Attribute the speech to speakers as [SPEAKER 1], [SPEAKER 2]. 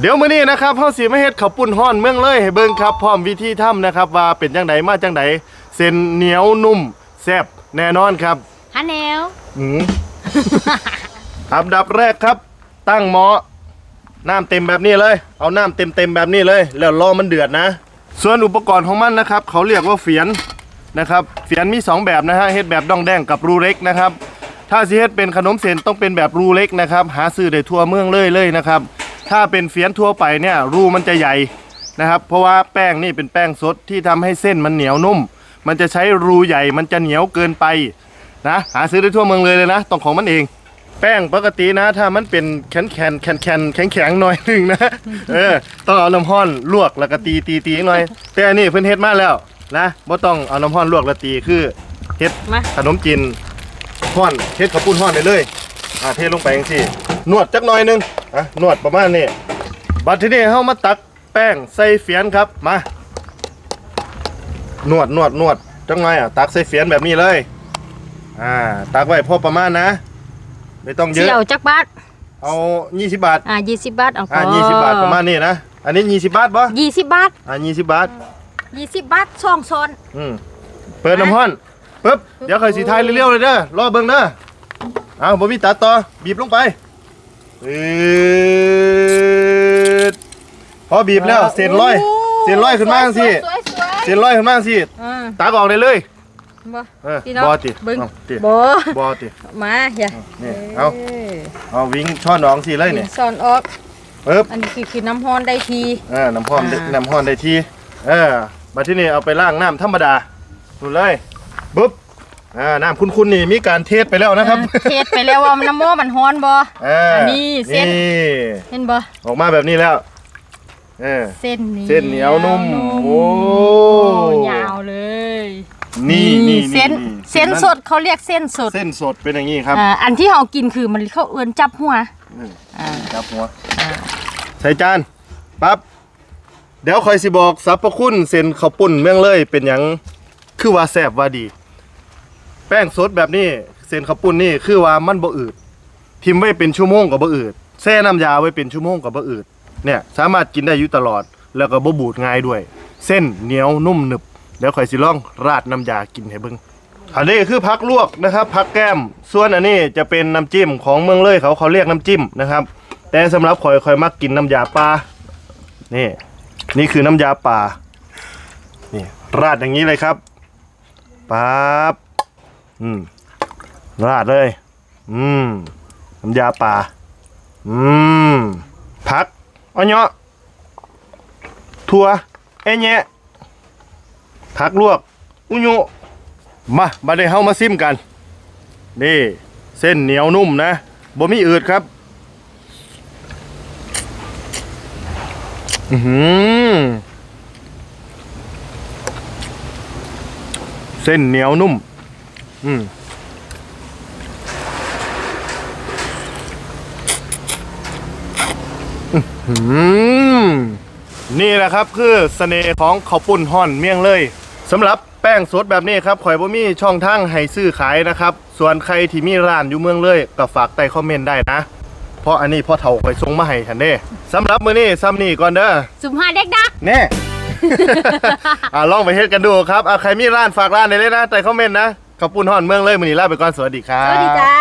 [SPEAKER 1] เดี๋ยวมื้อนี้นะครับเฮาสิมาเฮ็ดข้าวปุ้นฮ้อนเมืองเลยให้เบิ่งครับพร้อมวิธีทำนะครับ ว่าเป็นจังไดมาจังไดเส้นเหนียวนุ่มแซ่บแน่นอนครับ
[SPEAKER 2] ฮันแนว
[SPEAKER 1] หืม อันดับแรกครับ ตั้งหม้อน้ำเต็มแบบนี้เลย เอาน้ำเต็มเต็มๆแบบนี้เลย แล้วรอมันเดือดนะ ส่วนอุปกรณ์ของมันนะครับ เขาเรียกว่าเฟียนนะครับเฟียนมีสองแบบนะฮะเฮ็ดแบบดองแดงกับรูเล็กนะครับ ถ้าสิเฮ็ดเป็นขนมเส้นต้องเป็นแบบรูเล็กนะครับ หาซื้อได้ทั่วเมืองเลยเลยนะครับ ถ้าเป็นเฟียนทั่วไปเนี่ยรูมันจะใหญ่นะครับ เพราะว่าแป้งนี่เป็นแป้งสดที่ทำให้เส้นมันเหนียวนุ่ม มันจะใช้รูใหญ่มันจะเหนียวเกินไปนะหาซื้อได้ทั่วเมืองเลยเลยนะต้องของมันเอง แป้งปกตินะ ถ้ามันเป็นแข็งแข็งแข็งแข็งแข็งแข็งๆหน่อยหนึ่งนะเออต้องเอาน้ำห้อนลวกแล้วก็ตีตีตีหน่อย แต่อันนี้เพิ่นเฮ็ดมาแล้วนะบ่ต้องเอาน้ำห้อนลวกแล้วตีคือเฮ็ด
[SPEAKER 2] มา
[SPEAKER 1] ขนมจีนห้อนเฮ็ดข้าวปุ้นห้อนได้เลยอ่าเทลงไปจังซี่นวดจักหน่อยหนึง อะนวดประมาณนี้บัดทีนี้เฮามาตักแป้งใส่เฟียนครับมานวดนวดนวดจังหน่อยอะตักใส่เฟียนแบบนี้เลย อ่า ตักไว้พอประมาณนะไม่ต้องเย
[SPEAKER 2] เสี่ย
[SPEAKER 1] อะ
[SPEAKER 2] วจักบาท
[SPEAKER 1] เอา20บาท
[SPEAKER 2] อ่ายี่สิบบาทเอาพ
[SPEAKER 1] อ่า20บาทประมาณนี้นะอันนี้20บาทปะ
[SPEAKER 2] ยี่สิบบาท
[SPEAKER 1] อ่า20บาท
[SPEAKER 2] ยี่สิบบาทช่องซ้อน
[SPEAKER 1] อืมเปิดน้ำห้อนปึ๊บเดี๋ยวค่อยสีไทยเร็วๆเลยเด้อรอเบิ่งเด้อเอาบ่มีตัดต่อบีบลงไป อืดพอบีบแล้วเส้นร้อยเส้นร้อยขึ้นมาจังซี่
[SPEAKER 2] สวยสวย
[SPEAKER 1] เส้นร้อยขึ้นมาจังซี่
[SPEAKER 2] อ่า
[SPEAKER 1] ตักออกได้เลย
[SPEAKER 2] บ่
[SPEAKER 1] เออ
[SPEAKER 2] พี่น้อง
[SPEAKER 1] บ่ติ
[SPEAKER 2] เบิ่ง
[SPEAKER 1] เอาติ
[SPEAKER 2] บ่
[SPEAKER 1] บ่ติ
[SPEAKER 2] มาอย่า
[SPEAKER 1] นี่เอาเอาวิ่งช่อนน้องสิเลยเนี่ย
[SPEAKER 2] สอนออก
[SPEAKER 1] ปึ๊บ
[SPEAKER 2] อันนี้คือคือน้ำฮ้อนได้ที
[SPEAKER 1] เออน้ำห้อนได้
[SPEAKER 2] อ่า
[SPEAKER 1] น้ำห้อนได้ทีเออมาที่นี่เอาไปล้างน้ำธรรมดาดูเลยปุ๊บ อ่าน้ำคุณๆนี่มีการเทสไปแล้วนะครับ
[SPEAKER 2] อ่าเทศไปแล้วว่ามันน้ำโมมันฮ้อนบ่
[SPEAKER 1] เออ
[SPEAKER 2] นี่เส้น
[SPEAKER 1] นี่
[SPEAKER 2] เห็นบ่
[SPEAKER 1] ออกมาแบบนี้แล้วเออ
[SPEAKER 2] เส้นนี้
[SPEAKER 1] เส้นเหนียวนุ่มโอ้
[SPEAKER 2] ยาวเลย
[SPEAKER 1] นี่นี่
[SPEAKER 2] เส้น
[SPEAKER 1] นี่
[SPEAKER 2] เส้นสดเขาเรียกเส้นสด
[SPEAKER 1] เส้นสดเป็นอย่างนี้ครับ
[SPEAKER 2] อ่าอันที่เรากินคือมันเขาเอื้อนจับหัว
[SPEAKER 1] นี่
[SPEAKER 2] อ่า
[SPEAKER 1] ครับหัวใส่จานปั๊บเดี๋ยวคอยสิบอกสรรพคุณเส้นข้าวปุ้นเมืองเลยเป็นหยังคือว่าแซ่บว่าดี แป้งสดแบบนี้เส้นข้าวปุ้นนี่คือว่ามันบ่อืดทิมไว้เป็นชั่วโมงก็บ่อืดแช่น้ำยาไว้เป็นชั่วโมงก็บ่อืดเนี่ยสามารถกินได้อยู่ตลอดแล้วก็บ่บูดง่ายด้วย เส้นเหนียวนุ่มหนึบเดี๋ยวข่อยสิลองราดน้ำยากินให้เบิ่งอันนี้คือผักลวกนะครับผักแก้ม ส่วนอันนี้จะเป็นน้ำจิ้มของเมืองเลยเขาเขาเรียกน้ำจิ้มนะครับ แต่สำหรับข่อยข่อยมักกินน้ำยาปลานี่ นี่คือน้ำยาป่านี่ราดอย่างนี้เลยครับปั๊บ อืมราดเลย อืมน้ำยาป่า อืมผักอ้อยเนาะถั่วเอแยะผักลวก อุยุมามาได้เฮามาซิมกัน นี่ เส้นเหนียวนุ่มนะบ่มีอืดครับ อือหือเส้นเหนียวนุ่ม อืมอืมนี่แหละครับคือเสน่ห์ของข้าวปุ้นห่อนเมี่ยงเลยสำหรับแป้งสดแบบนี้ครับข่อยบ่มีช่องทางให้ซื้อขายนะครับ ส่วนใครที่มีร้านอยู่เมืองเลยก็ฝากใต้คอมเมนต์ได้นะ เพราะอันนี้พ่อเฒ่าข่อยส่งมาให้ทันเด้สำหรับมื้อนี้ซ้ำนี่ก่อนเด้อ
[SPEAKER 2] สุมหาเด็กดัก
[SPEAKER 1] แน่อ่าลองไปเฮ็ดกันดูครับอ่าใครมีร้านฝากร้านได้เลยนะใต้คอมเมนต์นะ ข้าวปุ้นห่อนเมืองเลยมือนี้ลาไปก่อนสวัสดีครับ ส
[SPEAKER 2] วัสดีจ้า